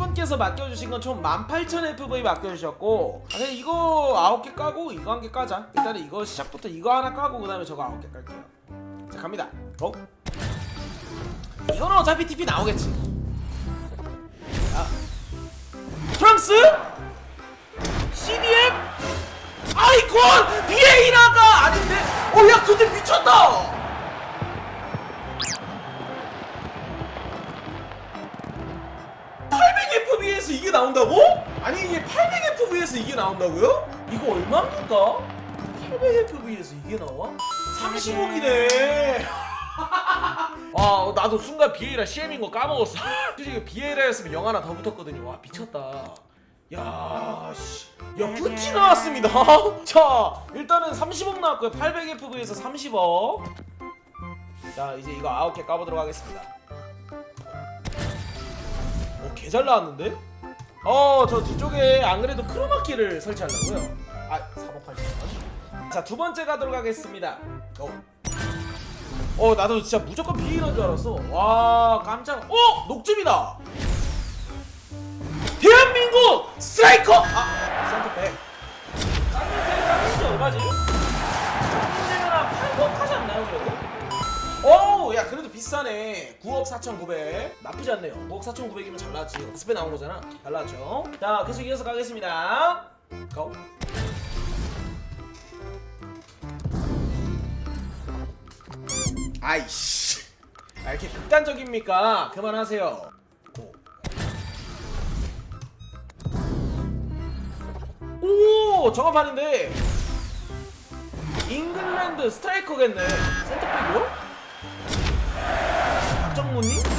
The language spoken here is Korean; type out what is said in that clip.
이분께서 맡겨주신 건 총 18,000 FV 맡겨주셨고 아, 그냥 이거 9개 까고 이거 한 개 까자. 일단은 이거 시작부터 이거 하나 까고 그 다음에 저거 9개 깔게요. 자 갑니다. 고 이거는 어차피 TP 나오겠지. 자 프랑스? CDM 아이콘 비에이라가 아닌데? 어 야 근데 미쳤다 800fps에서 이게 나온다고? 아니 이게 800fps에서 이게 나온다고요? 이거 얼마입니까? 800fps에서 이게 나와? 30억이네 아 나도 순간 비에이라 CM인 거 까먹었어 솔직히 비에이라였으면 영 하나 더 붙었거든요 와 미쳤다 야, 씨. 야, 끝이 나왔습니다. 자, 일단은 30억 나왔고요. 800fp에서 30억. 자, 이제 이거 9개 까보도록 하겠습니다. 오, 개잘 나왔는데? 어, 저 뒤쪽에 안 그래도 크로마키를 설치하려고요. 아, 4억 80원. 자, 두 번째 가도록 하겠습니다. 오. 어, 나도 진짜 무조건 비인한 줄 알았어. 와, 깜짝. 어, 녹즙이다. 대한민국 스트라이커! 아, 센터백. 비싸네. 9억 4,900. 나쁘지 않네요. 9억 4,900이면 잘 나왔지. 스페 나온 거잖아. 잘 나왔죠? 자, 계속 이어서 가겠습니다. 고! 아이씨. 아, 이렇게 극단적입니까? 그만하세요. 고. 오 저거판인데 잉글랜드 스트라이커겠네 센터백이요? 박정무님?